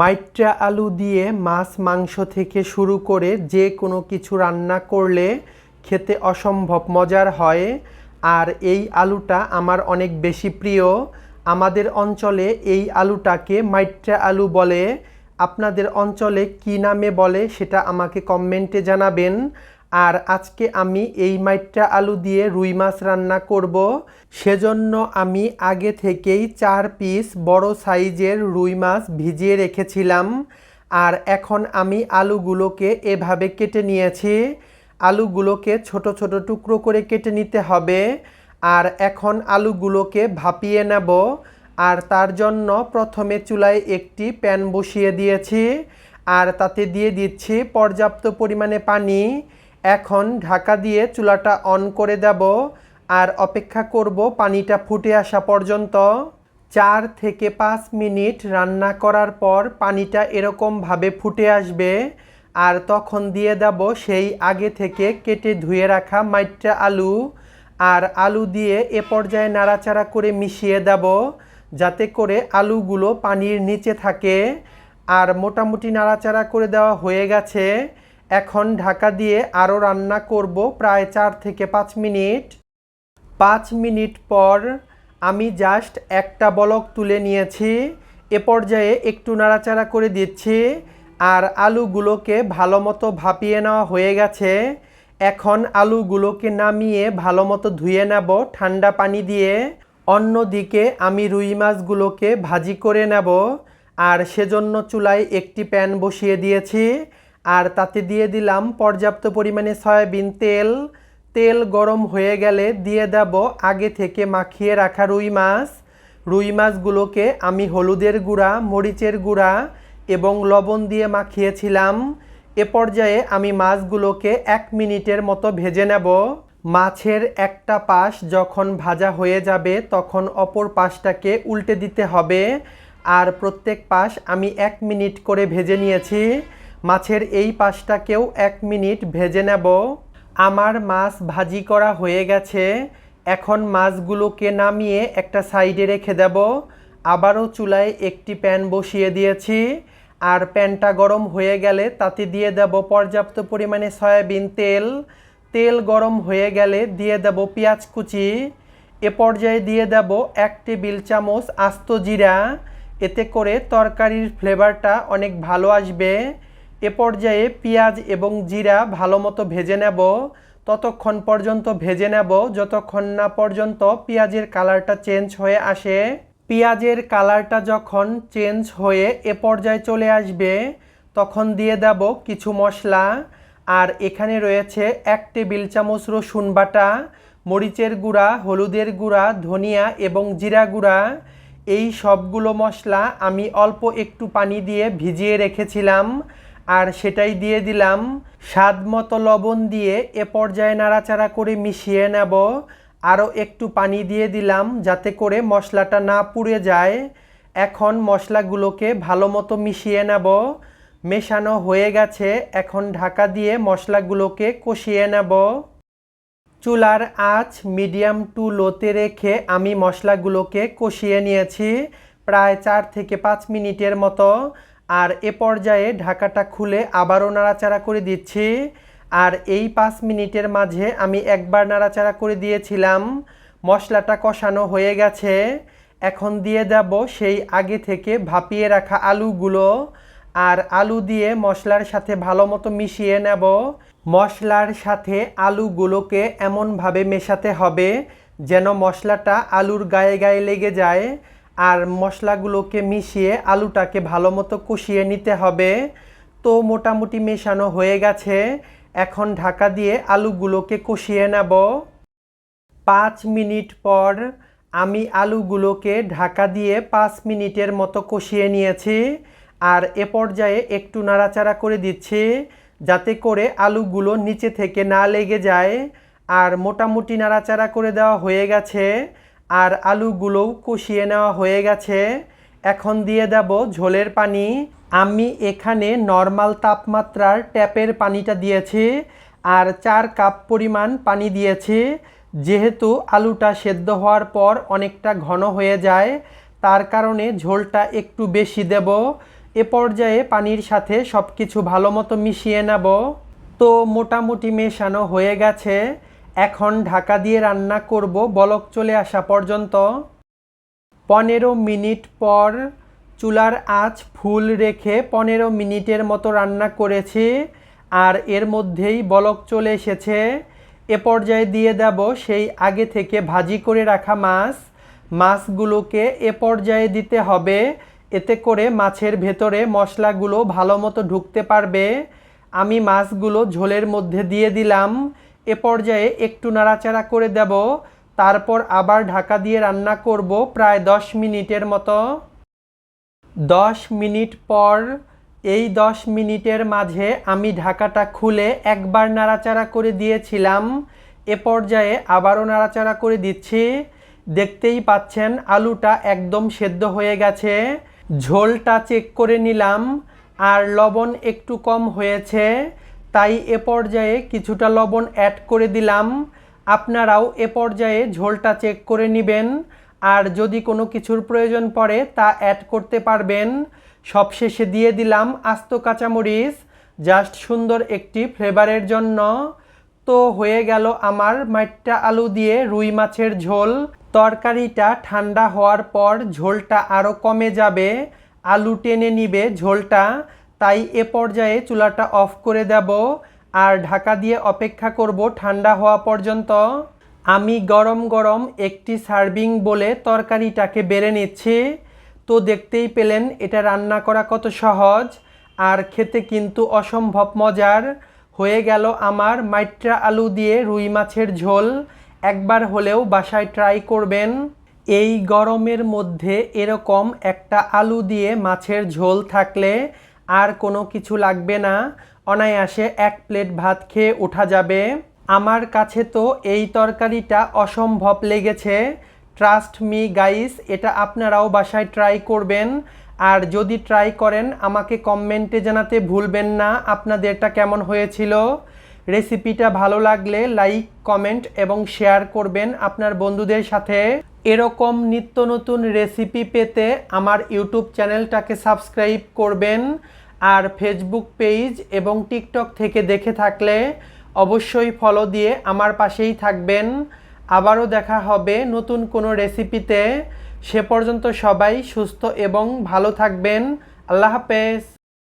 মাইট্রা আলু দিয়ে মাছ মাংস থেকে শুরু করে যে কোনো কিছু রান্না করলে খেতে অসম্ভব মজার হয়। আর এই আলুটা আমার অনেক বেশি প্রিয়। আমাদের অঞ্চলে এই আলুটাকে মাইট্রা আলু বলে। আপনাদের অঞ্চলে কি নামে বলে সেটা আমাকে কমেন্টে জানাবেন। আর আজকে আমি এই মাইট্রা আলু দিয়ে রুই মাছ রান্না করব। সেজন্য আমি আগে থেকেই চার পিস বড় সাইজের রুই মাছ ভিজিয়ে রেখেছিলাম। আর এখন আমি আলুগুলোকে এভাবে কেটে নিয়েছি। আলুগুলোকে ছোট ছোট টুকরো করে কেটে নিতে হবে। আর এখন আলুগুলোকে ভাপিয়ে নেব। আর তার জন্য প্রথমে চুলায় একটি প্যান বসিয়ে দিয়েছি। আর তাতে দিয়ে দিচ্ছি পর্যাপ্ত পরিমাণে পানি। এখন ঢাকা দিয়ে চুলাটা অন করে দেব আর অপেক্ষা করব পানিটা ফুটে আসা পর্যন্ত। চার থেকে পাঁচ মিনিট রান্না করার পর পানিটা এরকমভাবে ফুটে আসবে আর তখন দিয়ে দেব সেই আগে থেকে কেটে ধুয়ে রাখা মাইট্রা আলু আর আলু দিয়ে এ পর্যায়ে নাড়াচাড়া করে মিশিয়ে দেব যাতে করে আলুগুলো পানির নিচে থাকে। আর মোটামুটি নাড়াচাড়া করে দেওয়া হয়ে গেছে। এখন ঢাকা দিয়ে আরও রান্না করব প্রায় চার থেকে পাঁচ মিনিট। পাঁচ মিনিট পর আমি জাস্ট একটা বলক তুলে নিয়েছি। এ পর্যায়ে একটু নাড়াচাড়া করে দিচ্ছি আর আলুগুলোকে ভালো মতো ভাপিয়ে নেওয়া হয়ে গেছে। এখন আলুগুলোকে নামিয়ে ভালো মতো ধুয়ে নেব ঠান্ডা পানি দিয়ে। অন্যদিকে আমি রুই মাছগুলোকে ভাজি করে নেব। আর সেজন্য চুলায় একটি প্যান বসিয়ে দিয়েছি। আর তাতে দিয়ে দিলাম পর্যাপ্ত পরিমাণে সয়াবিন তেল। তেল গরম হয়ে গেলে দিয়ে দেব আগে থেকে মাখিয়ে রাখা রুই মাছ। রুই মাছগুলোকে আমি হলুদের গুঁড়া, মরিচের গুঁড়া এবং লবণ দিয়ে মাখিয়েছিলাম। এ পর্যায়ে আমি মাছগুলোকে এক মিনিটের মতো ভেজে নেব। মাছের একটা পাশ যখন ভাজা হয়ে যাবে তখন অপর পাশটাকে উল্টে দিতে হবে। আর প্রত্যেক পাশ আমি এক মিনিট করে ভেজে নিয়েছি। মাছের এই পাশটাকেও এক মিনিট ভেজে নেব। আমার মাছ ভাজি করা হয়ে গেছে। এখন মাছগুলোকে নামিয়ে একটা সাইডে রেখে দেব। আবারও চুলায় একটি প্যান বসিয়ে দিয়েছি। আর প্যানটা গরম হয়ে গেলে তাতে দিয়ে দেব পর্যাপ্ত পরিমাণে সয়াবিন তেল। তেল গরম হয়ে গেলে দিয়ে দেব পেঁয়াজ কুচি। এ পর্যায়ে দিয়ে দেব এক টেবিল চামচ আস্ত জিরা। এতে করে তরকারির ফ্লেভারটা অনেক ভালো আসবে। এ পর্যায়ে পেঁয়াজ এবং জিরা ভালো মতো ভেজে নেব। ততক্ষণ পর্যন্ত ভেজে নেব। যতক্ষণ না পর্যন্ত পেঁয়াজের কালারটা চেঞ্জ হয়ে আসে। পেঁয়াজের কালারটা যখন চেঞ্জ হয়ে এ পর্যায়ে চলে আসবে, তখন দিয়ে দেব কিছু মশলা। আর এখানে রয়েছে এক টেবিল চামচ রসুন বাটা, মরিচের গুঁড়া, হলুদের গুঁড়া, ধনিয়া এবং জিরা গুঁড়া। এই সবগুলো মশলা আমি অল্প একটু পানি দিয়ে ভিজিয়ে রেখেছিলাম। আর সেটাই দিয়ে দিলাম স্বাদ মতো লবণ দিয়ে এ পর্যায়ে নাড়াচাড়া করে মিশিয়ে নেব। আরও একটু পানি দিয়ে দিলাম যাতে করে মশলাটা না পুড়ে যায়। এখন মশলাগুলোকে ভালো মতো মিশিয়ে নেব। মেশানো হয়ে গেছে। এখন ঢাকা দিয়ে মশলাগুলোকে কষিয়ে নেব। চুলার আঁচ মিডিয়াম টু লোতে রেখে আমি মশলাগুলোকে কষিয়ে নিয়েছি। প্রায় চার থেকে পাঁচ মিনিটের মতো। আর এ পর্যায়ে ঢাকাটা খুলে আবারও নাড়াচাড়া করে দিচ্ছি। আর এই পাঁচ মিনিটের মাঝে আমি একবার নাড়াচাড়া করে দিয়েছিলাম। মশলাটা কষানো হয়ে গেছে। এখন দিয়ে দেব সেই আগে থেকে ভাপিয়ে রাখা আলুগুলো। আর আলু দিয়ে মশলার সাথে ভালো মতো মিশিয়ে নেব। মশলার সাথে আলুগুলোকে এমনভাবে মেশাতে হবে যেন মশলাটা আলুর গায়ে গায়ে লেগে যায়। আর মশলাগুলোকে মিশিয়ে আলুটাকে ভালো মতো কষিয়ে নিতে হবে। তো মোটামুটি মেশানো হয়ে গেছে। এখন ঢাকা দিয়ে আলুগুলোকে কষিয়ে নেব। পাঁচ মিনিট পর আমি আলুগুলোকে ঢাকা দিয়ে পাঁচ মিনিটের মতো কষিয়ে নিয়েছি। আর এ পর্যায়ে একটু নাড়াচাড়া করে দিচ্ছি যাতে করে আলুগুলো নিচে থেকে না লেগে যায়। আর মোটামুটি নাড়াচাড়া করে দেওয়া হয়ে গেছে। আর আলুগুলোও কষিয়ে নেওয়া হয়ে গেছে। এখন দিয়ে দেব ঝোলের পানি। আমি এখানে নর্মাল তাপমাত্রার ট্যাপের পানিটা দিয়েছি আর চার কাপ পরিমাণ পানি দিয়েছি। যেহেতু আলুটা সেদ্ধ হওয়ার পর অনেকটা ঘন হয়ে যায়, তার কারণে ঝোলটা একটু বেশি দেব। এ পর্যায়ে পানির সাথে সব কিছু ভালো মতো মিশিয়ে নেব। তো মোটামুটি মেশানো হয়ে গেছে। এখন ঢাকা দিয়ে রান্না করব বলক চলে আসা পর্যন্ত। পনেরো মিনিট পর চুলার আঁচ ফুল রেখে পনেরো মিনিটের মতো রান্না করেছি, আর এর মধ্যেই বলক চলে এসেছে। এ পর্যায়ে দিয়ে দেব সেই আগে থেকে ভাজি করে রাখা মাছ। মাছগুলোকে এ পর্যায়ে দিতে হবে, এতে করে মাছের ভেতরে মশলাগুলো ভালো মতো ঢুকতে পারবে। আমি মাছগুলো ঝোলের মধ্যে দিয়ে দিলাম। এ পর্যায়ে একটু নাড়াচাড়া করে দেব, তারপর আবার ঢাকা দিয়ে রান্না করব প্রায় দশ মিনিটের মতো। দশ মিনিট পর, এই দশ মিনিটের মাঝে আমি ঢাকাটা খুলে একবার নাড়াচাড়া করে দিয়েছিলাম। এ পর্যায়ে আবারও নাড়াচাড়া করে দিচ্ছি। দেখতেই পাচ্ছেন আলুটা একদম সেদ্ধ হয়ে গেছে। ঝোলটা চেক করে নিলাম, আর লবণ একটু কম হয়েছে। তাই এ পর্যায়ে কিছুটা লবণ অ্যাড করে দিলাম। আপনারাও এ পর্যায়ে ঝোলটা চেক করে নেবেন। আর যদি কোনো কিছুর প্রয়োজন পড়ে তা অ্যাড করতে পারবেন। সবশেষে দিয়ে দিলাম আস্ত কাঁচামরিচ জাস্ট সুন্দর একটি ফ্লেভারের জন্য। তো হয়ে গেল আমার মাইটটা আলু দিয়ে রুই মাছের ঝোল। তরকারিটা ঠান্ডা হওয়ার পর ঝোলটা আরও কমে যাবে। আলু টেনে নিবে ঝোলটা। তাই এ পর্যায়ে চুলাটা অফ করে দেব আর ঢাকা দিয়ে অপেক্ষা করব ঠান্ডা হওয়া পর্যন্ত। আমি গরম গরম একটি সার্ভিং বলে তরকারিটাকে বেড়ে নিচ্ছি। তো দেখতেই পেলেন এটা রান্না করা কত সহজ, আর খেতে কিন্তু অসম্ভব মজার। হয়ে গেল আমার মাইট্রা আলু দিয়ে রুই মাছের ঝোল। একবার হলেও বাসায় ট্রাই করবেন। এই গরমের মধ্যে এরকম একটা আলু দিয়ে মাছের ঝোল থাকলে আর কোনো কিছু লাগবে না। অনায়াসে এক প্লেট ভাত খেয়ে ওঠা যাবে। আমার কাছে তো এই তরকারিটা অসম্ভব লেগেছে। ট্রাস্ট মি গাইস এটা আপনারাও বাসায় ট্রাই করবেন। আর যদি ট্রাই করেন, আমাকে কমেন্টে জানাতে ভুলবেন না আপনাদেরটা কেমন হয়েছিল। রেসিপিটা ভালো লাগলে লাইক কমেন্ট এবং শেয়ার করবেন আপনার বন্ধুদের সাথে। এরকম নিত্য নতুন রেসিপি পেতে আমার ইউটিউব চ্যানেলটাকে সাবস্ক্রাইব করবেন আর ফেসবুক পেজ এবং টিকটক থেকে দেখে থাকলে অবশ্যই ফলো দিয়ে আমার পাশেই থাকবেন। আবারও দেখা হবে নতুন কোনো রেসিপিতে সে পর্যন্ত সবাই সুস্থ এবং ভালো থাকবেন। আল্লাহ হাফেজ।